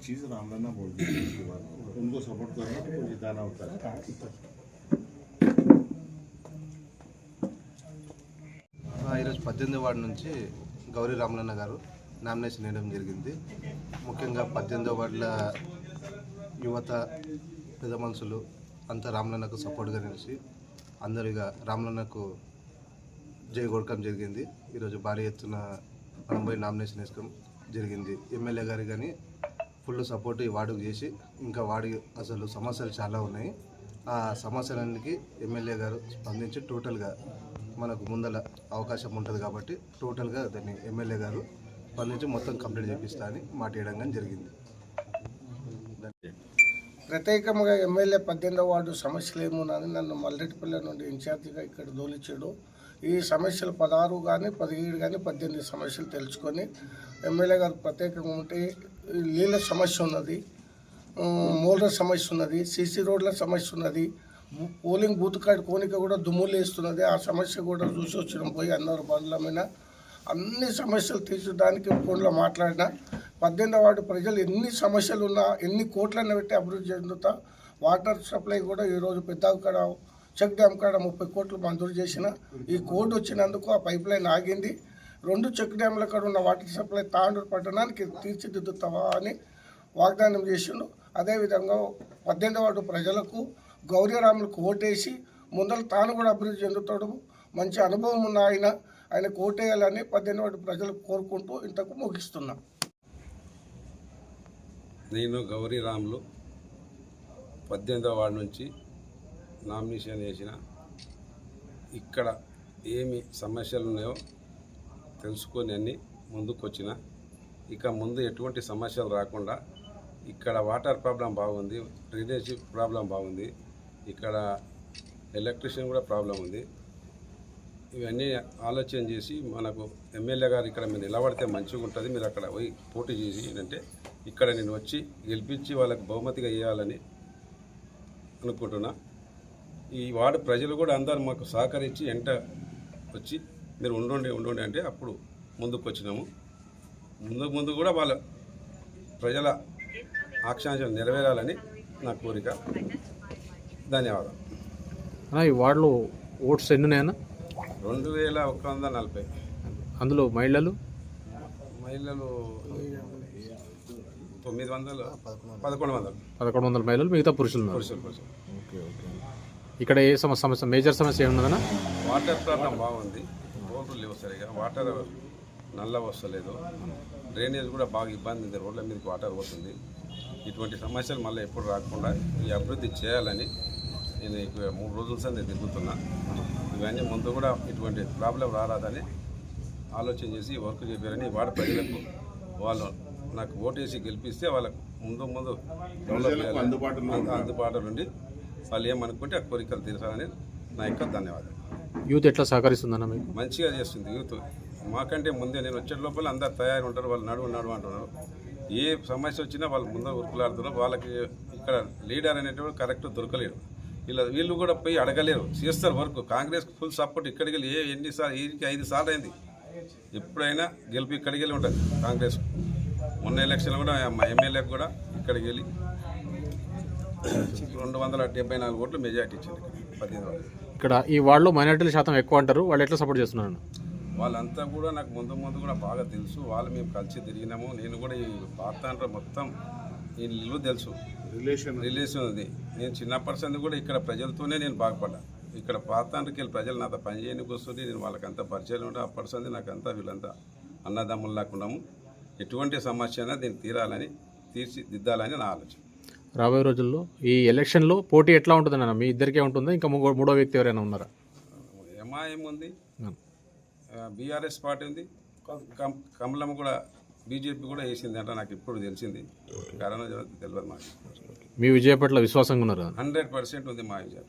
चीज रामलला बोलते हैं इसके बाद उनको सपोर्ट करना तो जिताना होता है ఆ, ఈరోజు పద్దెనిమిది వార్డు నుంచి గౌరీ రామలన్న గారు నామినేషన్ వేయడం జరిగింది ముఖ్యంగా పద్దెనిమిదో వార్డుల యువత పెద్ద మనుషులు అంతా రామలన్నకు సపోర్ట్గా నిలిచి అందరూ ఇక రామలన్నకు జై కొడకం జరిగింది ఈరోజు భారీ ఎత్తున మనం పోయి నామినేషన్ వేసుకోవడం జరిగింది ఎమ్మెల్యే గారు కానీ ఫుల్ సపోర్ట్ ఈ వార్డుకు చేసి ఇంకా వాడి అసలు సమస్యలు చాలా ఉన్నాయి. ఆ సమస్యలన్నిటికీ ఎమ్మెల్యే గారు స్పందించి టోటల్గా మనకు ముందల అవకాశం ఉంటుంది కాబట్టి టోటల్గా దాన్ని ఎమ్మెల్యే గారు స్పందించి మొత్తం కంప్లీట్ చేపిస్తా అని మాట కానీ జరిగింది. ప్రత్యేకంగా ఎమ్మెల్యే పద్దెనిమిదవ వార్డు సమస్యలు ఏమున్నాయని నన్ను మల్లెటిపల్లి నుండి ఇన్ఛార్జిగా ఇక్కడ దోలిచ్చాడు ఈ సమస్యలు పదహారు కానీ పదిహేడు కానీ పద్దెనిమిది సమస్యలు తెలుసుకొని ఎమ్మెల్యే గారు ప్రత్యేకంగా ఉంటే నీళ్ళ సమస్య ఉన్నది. మోల్డర్ సమస్య ఉన్నది. సీసీ రోడ్ల సమస్య ఉన్నది. పోలింగ్ బూత్ కార్డు కోనిక కూడా దుమ్ములు వేస్తున్నది. ఆ సమస్య కూడా చూసి వచ్చిన. పోయి అందరు బండ్ల మీద అన్ని సమస్యలు తీర్చడానికి ఫోన్లో మాట్లాడినా. పద్దెనిమిది వార్డు ప్రజలు ఎన్ని సమస్యలు ఉన్నా ఎన్ని కోట్లను పెట్టి అభివృద్ధి చెందుతా వాటర్ సప్లై కూడా ఈరోజు పెద్ద కాడ చెక్ డ్యామ్ కాడ ముప్పై కోట్లు మంజూరు చేసిన. ఈ కోడ్ వచ్చినందుకు ఆ పైప్ లైన్ ఆగింది. రెండు చెక్ డ్యామ్ల కాడ ఉన్న వాటర్ సప్లై తాండూరు పట్టణానికి తీర్చిదిద్దుతావా అని వాగ్దానం చేసిండు. అదేవిధంగా పద్దెనిమిది వార్డు ప్రజలకు గౌరీరాములకు ఓటేసి ముందర తాను కూడా అభివృద్ధి చెందుతాడు. మంచి అనుభవం ఉన్న ఆయన ఆయన కోటేయాలని పద్దెనిమిది వాటి ప్రజలకు కోరుకుంటూ ఇంతకు ముగిస్తున్నా. నేను గౌరీ రాములు పద్దెనిమిదవ వార్డు నుంచి నామినేషన్ వేసిన ఇక్కడ ఏమి సమస్యలు ఉన్నాయో తెలుసుకొని అన్ని ముందుకు వచ్చిన ఇక ముందు ఎటువంటి సమస్యలు రాకుండా ఇక్కడ వాటర్ ప్రాబ్లం బాగుంది డ్రైనేజ్ ప్రాబ్లం బాగుంది ఇక్కడ ఎలక్ట్రిషియన్ కూడా ప్రాబ్లం ఉంది. ఇవన్నీ ఆలోచన చేసి మనకు ఎమ్మెల్యే గారు ఇక్కడ మీరు నిలబడితే మంచిగా ఉంటుంది మీరు అక్కడ పోయి పోటీ చేసి ఏంటంటే ఇక్కడ నేను వచ్చి గెలిపించి వాళ్ళకి బహుమతిగా ఇవ్వాలని అనుకుంటున్నా. ఈ వార్డు ప్రజలు కూడా అందరు మాకు సహకరించి ఎంట వచ్చి మీరు ఉండండి ఉండండి అంటే అప్పుడు ముందుకు వచ్చినాము ముందు ముందు కూడా వాళ్ళ ప్రజల ఆకాంక్షలు నెరవేరాలని నా కోరిక. ధన్యవాదాలు. ఈ వార్డులో ఓట్స్ ఎన్ని ఉన్నాయన్న రెండు వేల ఒక వంద నలభై. అందులో మహిళలు? మహిళలు తొమ్మిది వందలు పదకొండు వందలు. పదకొండు వందల మహిళలు మిగతా పురుషులు పురుషులు పురుషులు. ఇక్కడ ఏ సమస్య సమస్య మేజర్ సమస్య ఏమున్నదన్న? వాటర్ ప్రాబ్లం బాగుంది. రోడ్లు లేవు సరిగా వాటర్ నల్ల వస్తలేదు. డ్రైనేజ్ కూడా బాగా ఇబ్బంది ఉంది. రోడ్ల మీదకి వాటర్ పోతుంది. ఇటువంటి సమస్యలు మళ్ళీ ఎప్పుడు రాకుండా ఈ అభివృద్ధి చేయాలని నేను ఇక మూడు రోజుల సార్ నేను తిరుగుతున్నా. ఇవన్నీ ముందు కూడా ఇటువంటి ప్రాబ్లం రారాదని ఆలోచన చేసి వర్క్ చెప్పారని వాడ ప్రజలకు వాళ్ళు నాకు ఓటేసి గెలిపిస్తే వాళ్ళకు ముందు ముందు చేయాలని అందుబాటులో అందు- అందుబాటులో ఉండి వాళ్ళు ఏమనుకుంటే ఆ కోరికలు తీర్చాలని నా యొక్క ధన్యవాదాలు. యూత్ ఎట్లా సహకరిస్తుందన్న మీకు? మంచిగా చేస్తుంది యూత్. మాకంటే ముందే నేను వచ్చే లోపల అందరు తయారు ఉంటారు వాళ్ళు నడువు నడువు అంటున్నారు. ఏ సమస్య వచ్చినా వాళ్ళు ముందర ఉరుకులాడుతున్నారు. వాళ్ళకి ఇక్కడ లీడర్ అనేటువంటి కరెక్ట్ దొరకలేరు వీళ్ళు వీళ్ళు కూడా పోయి అడగలేరు. చేస్తారు వర్క్. కాంగ్రెస్ ఫుల్ సపోర్ట్ ఇక్కడికి వెళ్ళి ఏ ఎన్నిసార్లు ఈకి ఐదు సార్లు అయింది. ఎప్పుడైనా గెలిపి ఇక్కడికి వెళ్ళి ఉంటుంది కాంగ్రెస్. మొన్న ఎలక్షన్ కూడా మా ఎమ్మెల్యేకి కూడా ఇక్కడికి వెళ్ళి రెండు వందల డెబ్బై నాలుగు ఓట్లు మెజార్టీ ఇచ్చింది పదిహేను పద్దెనిమిది ఇక్కడ ఈ వార్డులో మైనార్టీల శాతం ఎక్కువ అంటారు. వాళ్ళు ఎట్లా సపోర్ట్ చేస్తున్నారు? వాళ్ళంతా కూడా నాకు ముందు ముందు కూడా బాగా తెలుసు. వాళ్ళు మేము కలిసి తిరిగినాము. నేను కూడా ఈ పాతాండ్ర మొత్తం ఈ ఇల్లు తెలుసు. రిలేషన్ రిలేషన్ ఉంది నేను చిన్నప్పటి సంది కూడా ఇక్కడ ప్రజలతోనే నేను బాగుపడ్డా. ఇక్కడ పాతాండ్రకి వెళ్ళి ప్రజలు నాతో పని చేయడానికి వస్తుంది. నేను వాళ్ళకంతా పరిచయం ఉంటే అప్పటి సంది నాకంతా వీళ్ళంతా అన్నదమ్ములు ఉన్నాము. ఎటువంటి సమస్య అయినా దీన్ని తీరాలని తీర్చిదిద్దాలని నా ఆలోచన. రాబోయే రోజుల్లో ఈ ఎలక్షన్లో పోటీ ఎట్లా ఉంటుందన్న మీ ఇద్దరికే ఉంటుందా? ఇంకా మూడో వ్యక్తి ఎవరైనా ఉన్నారా? ఎంఐఎం ఉంది. బీఆర్ఎస్ పార్టీ ఉంది. కమలం కూడా బీజేపీ కూడా వేసింది అంటే నాకు ఇప్పుడు తెలిసింది. కారణం తెలియదు మాకు. మీ విజయ పట్ల విశ్వాసంగా ఉన్నారు? హండ్రెడ్ పర్సెంట్ ఉంది మా విజయం